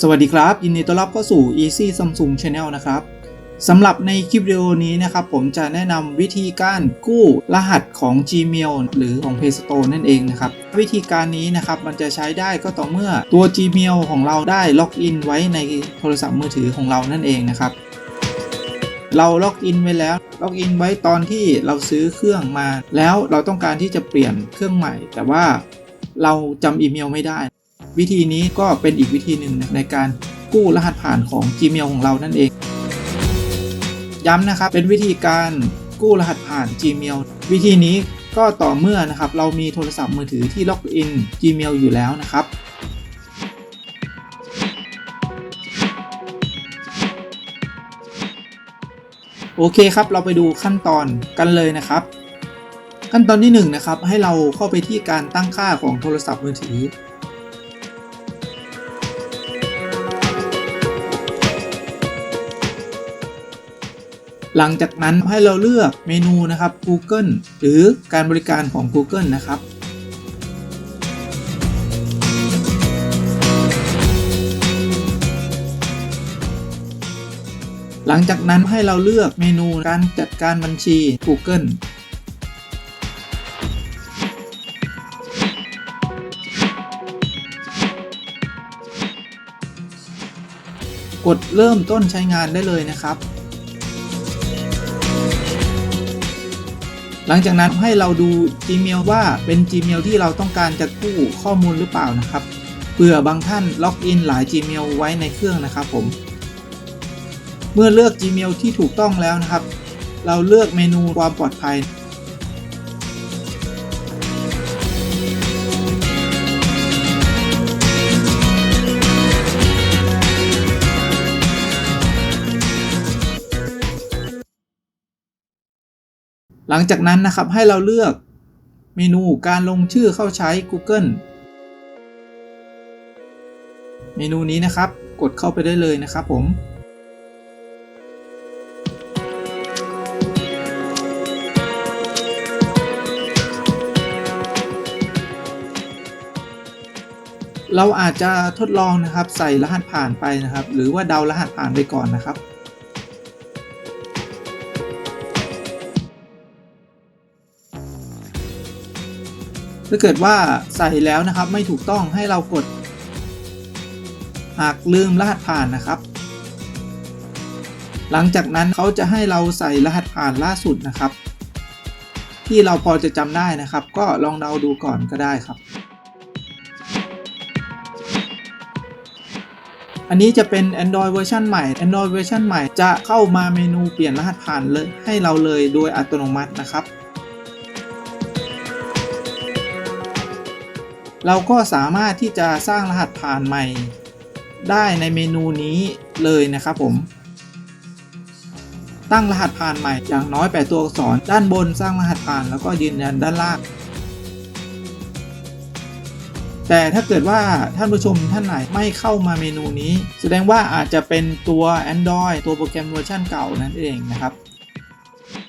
สวัสดีครับ ยินดีต้อนรับเข้าสู่ Easy Samsung Channel นะครับสำหรับในคลิปวิดีโอนี้นะครับ ผมจะแนะนำวิธีการกู้รหัสของ Gmail หรือของ Play Store นั่นเองนะครับ วิธีการนี้นะครับมันจะใช้ได้ก็ต่อเมื่อตัว Gmail ของเราได้ล็อกอินไว้ในโทรศัพท์มือถือของเรานั่นเองนะครับ เราล็อกอินไว้แล้ว ล็อกอินไว้ตอนที่เราซื้อเครื่องมา แล้วเราต้องการที่จะเปลี่ยนเครื่องใหม่ แต่ว่าเราจำอีเมลไม่ได้ วิธีนี้ก็เป็นอีกวิธีหนึ่งในการกู้รหัสผ่านของ Gmail ของเรานั่นเอง ย้ำนะครับเป็นวิธีการกู้รหัสผ่าน Gmail วิธีนี้ก็ต่อเมื่อนะครับเรามีโทรศัพท์มือถือที่ล็อกอิน Gmail อยู่แล้วนะครับโอเคครับ เราไปดูขั้นตอนกันเลยนะครับ ขั้นตอนที่1นนะครับให้เราเข้าไปที่การตั้งค่าของโทรศัพท์มือถือ หลังจากนั้นให้เราเลือกเมนูนะครับ Google หรือการบริการของ Google นะครับหลังจากนั้นให้เราเลือกเมนูการจัดการบัญชี Google กดเริ่มต้นใช้งานได้เลยนะครับ หลังจากนั้นให้เราดู Gmail ว่าเป็น Gmail ที่เราต้องการจะกู้ข้อมูลหรือเปล่านะครับเผื่อบางท่านล็อกอินหลาย Gmail ไว้ในเครื่องนะครับผม เมื่อเลือก Gmail ที่ถูกต้องแล้วนะครับ เราเลือกเมนูความปลอดภัย หลังจากนั้นนะครับให้เราเลือกเมนูการลงชื่อเข้าใช้ Google เมนูนี้นะครับกดเข้าไปได้เลยนะครับผม เราอาจจะทดลองนะครับใส่รหัสผ่านไปนะครับ หรือว่าเดารหัสผ่านไปก่อนนะครับ ถ้าเกิดว่าใส่แล้วนะครับไม่ถูกต้องให้เรากด หากลืมรหัสผ่านนะครับ หลังจากนั้นเขาจะให้เราใส่รหัสผ่านล่าสุดนะครับ ที่เราพอจะจำได้นะครับ ก็ลองเดาดูก่อนก็ได้ครับ อันนี้จะเป็น Android เวอร์ชันใหม่ Android เวอร์ชันใหม่จะเข้ามาเมนูเปลี่ยนรหัสผ่านเลยให้เราเลยโดยอัตโนมัตินะครับ เราก็สามารถที่จะสร้างรหัสผ่านใหม่ ได้ในเมนูนี้เลยนะครับผมตั้งรหัสผ่านใหม่อย่างน้อย 8 ตัวอักษร ด้านบนสร้างรหัสผ่านแล้วก็ยืนยันด้านล่าง แต่ถ้าเกิดว่าท่านผู้ชมท่านไหนไม่เข้ามาเมนูนี้ แสดงว่าอาจจะเป็นตัว Android ตัวโปรแกรมเวอร์ชันเก่านั่นเองนะครับ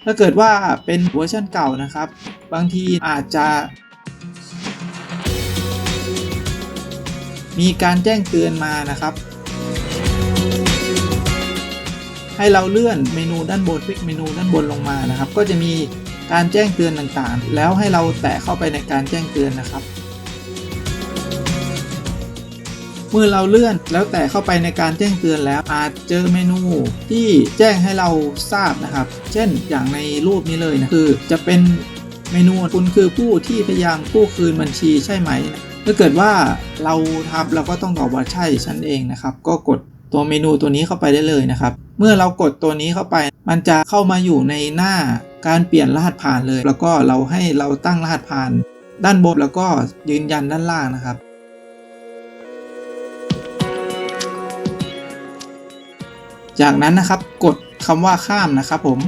ถ้าเกิดว่าเป็นเวอร์ชันเก่านะครับ บางทีอาจจะ มีการแจ้งเตือนมานะครับ ให้เราเลื่อนเมนูด้านบนคลิกเมนูด้านบนลงมานะครับ ก็จะมีการแจ้งเตือนต่างๆ แล้วให้เราแตะเข้าไปในการแจ้งเตือนนะครับ เมื่อเราเลื่อนแล้วแตะเข้าไปในการแจ้งเตือนแล้วอาจเจอเมนูที่แจ้งให้เราทราบนะครับ เช่นอย่างในรูปนี้เลยนะคือจะเป็นเมนูคุณคือผู้ที่พยายามกู้คืนบัญชีใช่ไหม ถ้าเกิดว่าเราทำเราก็ต้องตอบว่าใช่ฉันเองนะครับ ก็กดตัวเมนูตัวนี้เข้าไปได้เลยนะครับ เมื่อเรากดตัวนี้เข้าไป มันจะเข้ามาอยู่ในหน้าการเปลี่ยนรหัสผ่านเลย แล้วก็เราให้เราตั้งรหัสผ่าน ด้านบนแล้วก็ยืนยันด้านล่างนะครับ จากนั้นนะครับกดคำว่าข้ามนะครับผม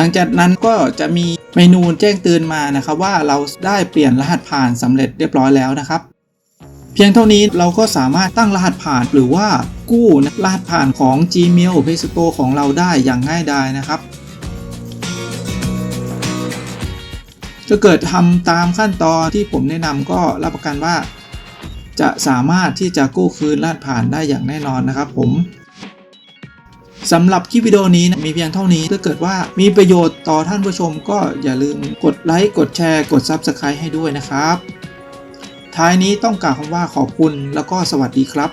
ลังจากนั้นก็จะมีเมนูแจ้งเตือนมานะครับว่าเราได้เปลี่ยนรหัสผ่านสำเร็จเรียบร้อยแล้วนะครับ เพียงเท่านี้เราก็สามารถตั้งรหัสผ่านหรือว่ากู้รหัสผ่านของ Gmail Play Store ของเราได้อย่างง่ายดายนะครับถ้าเกิดทำตามขั้นตอนที่ผมแนะนำก็รับประกันว่า จะสามารถที่จะกู้คืนรหัสผ่านได้อย่างแน่นอนนะครับ ผม สำหรับคลิปวิดีโอนี้นะมีเพียงเท่านี้ถ้าเกิดว่ามีประโยชน์ต่อท่านผู้ชม ก็อย่าลืมกดไลค์กดแชร์ กด Subscribe ให้ด้วยนะครับ ท้ายนี้ต้องกล่าวคำว่าขอบคุณแล้วก็สวัสดีครับ